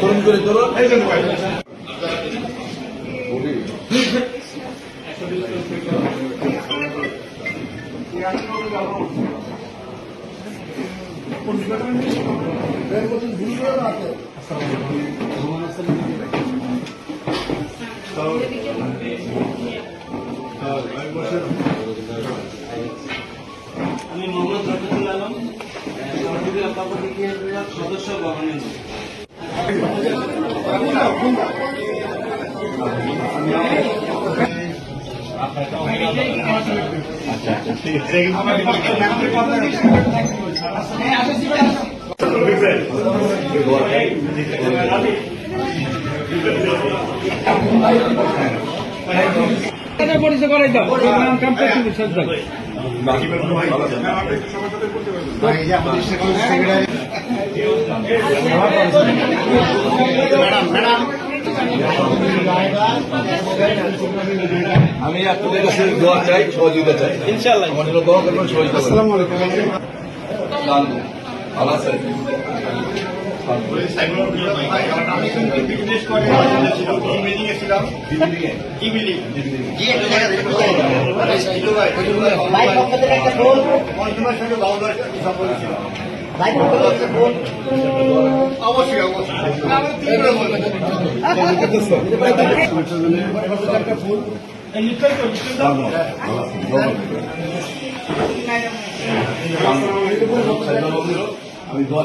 তরুণ করে তরুণ আমি সরকারি অধ্যাপক বিভাগ সদস্য গভর্নমেন্ট পরিচয় করাই দাও। নাম কাম করছি সব আমি আপনাদের কাছে দোয়া চাই সহযোগিতা চাই। ইনশাল্লাহ দোয়া করবেন সহযোগিতা আসসালামু আলাইকুম। ভাই পক্ষ থেকে একটা ফোন আমি দোয়া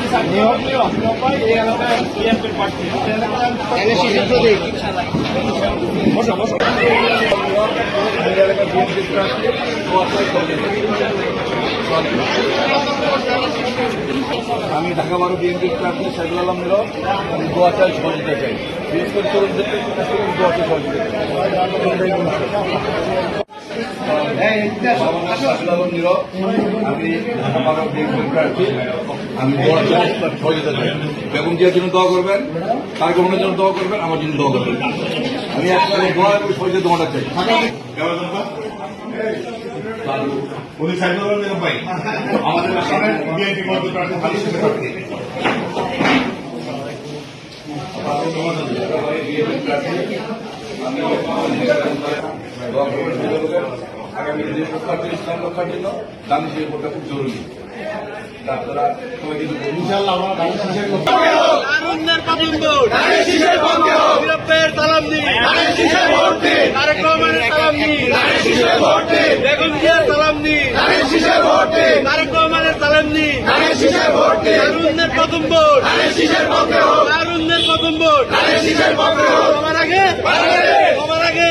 ইসলাম নিরূপণ এনএসসি প্রতীক আমি ঢাকা বারো বিএনপির প্রার্থী সাইদুল আলম মিরব আমি দোয়া চাই সহযোগিতা চাই। বিশেষ করে তরুণদের দোয়া চাই সহযোগিতা চাই। আমি বেগম জিয়ার জন্য দোয়া করবেন তার গমনের জন্য দোয়া করবেন আমার জন্য দোয়া করবেন। আমি একসাথে দোয়া এবং সহযোগিতা দোয়াটা চাই। উনি সাইকেল ভাই আমাদের বিএনপি খালি হিসেবে থাকবে আগামী দিনে রক্ষার জন্য ইসলাম রক্ষার জন্য গান্ধী ভোটটা খুব জরুরি। আপনারা সবাই কিন্তু ইনশাল্লাহ আমরা গান্ধী আনন্দের প্রথম ভোট দিন দিন দিন দিন প্রথম সবার আগে।